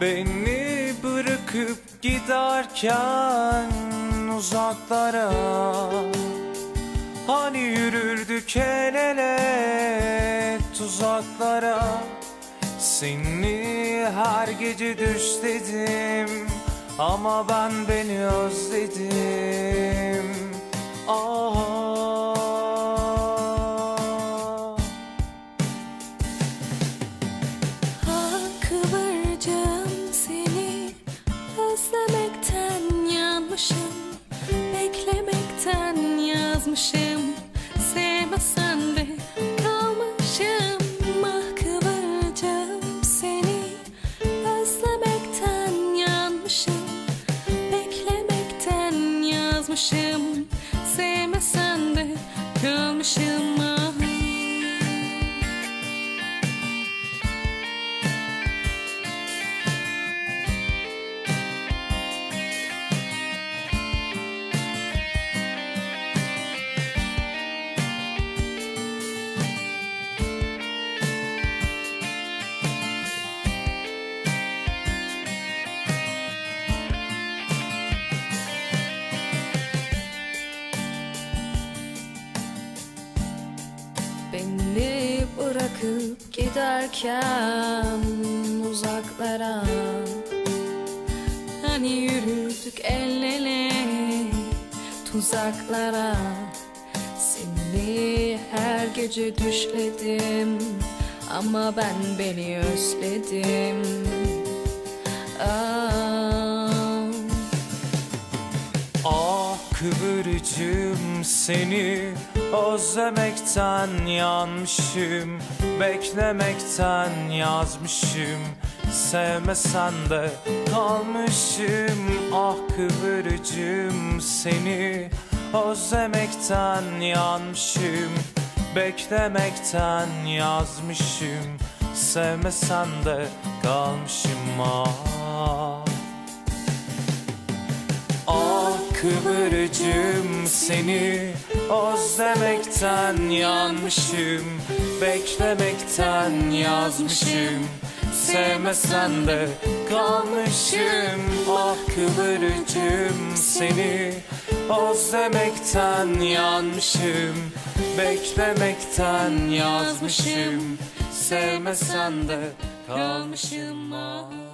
Beni bırakıp giderken uzaklara. Hani yürürdük el ele tuzaklara. Seni her gece düşledim Ama ben beni özledim. Ah Sevmesen de kalmışım Beni bırakıp giderken uzaklara. Hani yürüdük el ele tuzaklara. Seni her gece düşledim Ama ben beni özledim. Ah. Ah kıvırcığım seni özlemekten yanmışım Beklemekten yazmışım. Sevmesen de kalmışım Ah kıvırcığım seni. Özlemekten yanmışım Beklemekten yazmışım. Sevmesen de kalmışım ah Kıvırcığım seni. Özlemekten yanmışım Beklemekten yazmışım. Sevmesen de kalmışım Ah kıvırcığım seni. Özlemekten yanmışım Beklemekten yazmışım. Sevmesen de kalmışım ah